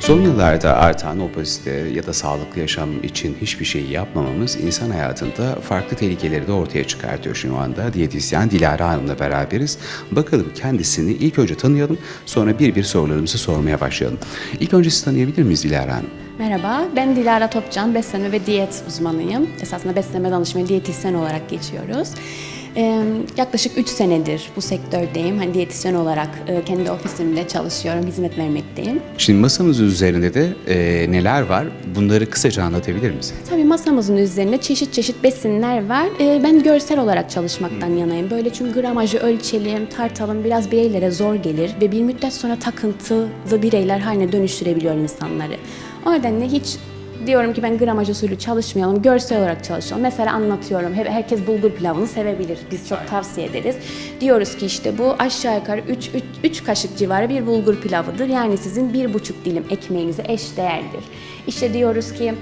Son yıllarda artan obezite ya da sağlıklı yaşam için hiçbir şey yapmamamız insan hayatında farklı tehlikeleri de ortaya çıkartıyor şu anda. Diyetisyen Dilara Hanım'la beraberiz. Bakalım kendisini ilk önce tanıyalım, sonra bir bir sorularımızı sormaya başlayalım. İlk önce sizi tanıyabilir miyiz Dilara Hanım? Merhaba, ben Dilara Topcan, beslenme ve diyet uzmanıyım. Esasında beslenme danışmanı diyetisyen olarak geçiyoruz. Yaklaşık 3 senedir bu sektördeyim. Hani diyetisyen olarak e, kendi ofisimde çalışıyorum, hizmet vermekteyim. Şimdi masamızın üzerinde de e, neler var? Bunları kısaca anlatabilir misin? Tabii masamızın üzerinde çeşit çeşit besinler var. Ben görsel olarak çalışmaktan yanayım. Böyle çünkü gramajı ölçelim, tartalım biraz bireylere zor gelir ve bir müddet sonra takıntılı bireyler haline dönüştürebiliyor insanları. O nedenle hiç diyorum ki ben gramaj usulü çalışmayalım, görsel olarak çalışalım. Mesela anlatıyorum, herkes bulgur pilavını sevebilir. Biz çok tavsiye ederiz. Diyoruz ki işte bu aşağı yukarı 3 3 kaşık civarı bir bulgur pilavıdır. Yani sizin bir buçuk dilim ekmeğinize eş değerdir. İşte diyoruz ki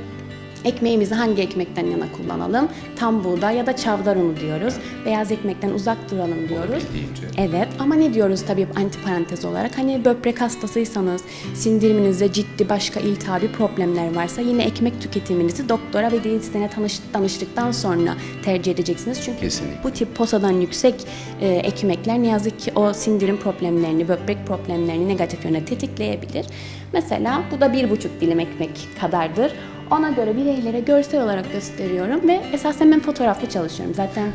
Ekmeğimizi hangi ekmekten yana kullanalım? Tam buğday ya da çavdar unu diyoruz. Beyaz ekmekten uzak duralım diyoruz. Evet ama ne diyoruz tabii antiparantez olarak? Hani böbrek hastasıysanız, sindiriminizde ciddi başka iltihabi problemler varsa yine ekmek tüketiminizi doktora ve diyetisyene tanış, danıştıktan sonra tercih edeceksiniz. Çünkü Kesinlikle. bu tip posadan yüksek e, ekmekler ne yazık ki o sindirim problemlerini, böbrek problemlerini negatif yöne tetikleyebilir. Mesela bu da bir buçuk dilim ekmek kadardır. Ona göre bireylere görsel olarak gösteriyorum ve esasen ben fotoğraflı çalışıyorum. Zaten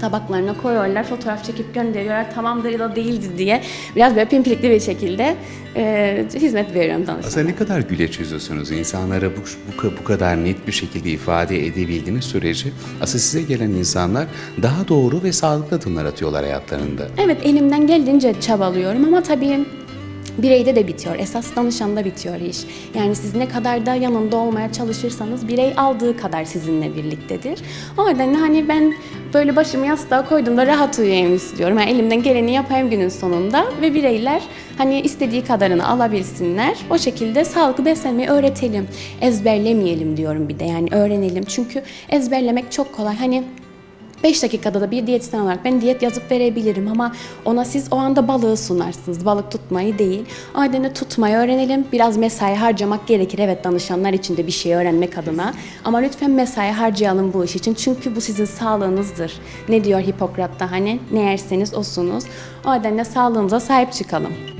tabaklarına koyuyorlar, fotoğraf çekip gönderiyorlar tamamdır ya da değildi diye biraz böyle pimpirikli bir şekilde e, hizmet veriyorum danışanlara. Aslında ne kadar güleç yüzüyorsunuz. İnsanlara bu, bu, bu kadar net bir şekilde ifade edebildiğiniz sürece aslında size gelen insanlar daha doğru ve sağlıklı adımlar atıyorlar hayatlarında. Evet elimden geldiğince çabalıyorum ama tabii bireyde de bitiyor. Esas danışanda bitiyor iş. Yani siz ne kadar da yanında olmaya çalışırsanız birey aldığı kadar sizinle birliktedir. O nedenle hani ben böyle başımı yastığa koyduğumda rahat uyuyayım istiyorum. Yani elimden geleni yapayım günün sonunda ve bireyler hani istediği kadarını alabilsinler. O şekilde sağlıklı beslenmeyi öğretelim. Ezberlemeyelim diyorum bir de yani öğrenelim. Çünkü ezberlemek çok kolay. Hani 5 dakikada da bir diyetisyen olarak ben diyet yazıp verebilirim ama ona siz o anda balığı sunarsınız. Balık tutmayı değil. Nedenle tutmayı öğrenelim. Biraz mesai harcamak gerekir. Evet danışanlar için de bir şey öğrenmek adına. Ama lütfen mesai harcayalım bu iş için. Çünkü bu sizin sağlığınızdır. Ne diyor Hipokrat'ta hani ne yerseniz osunuz. O nedenle sağlığımıza sahip çıkalım.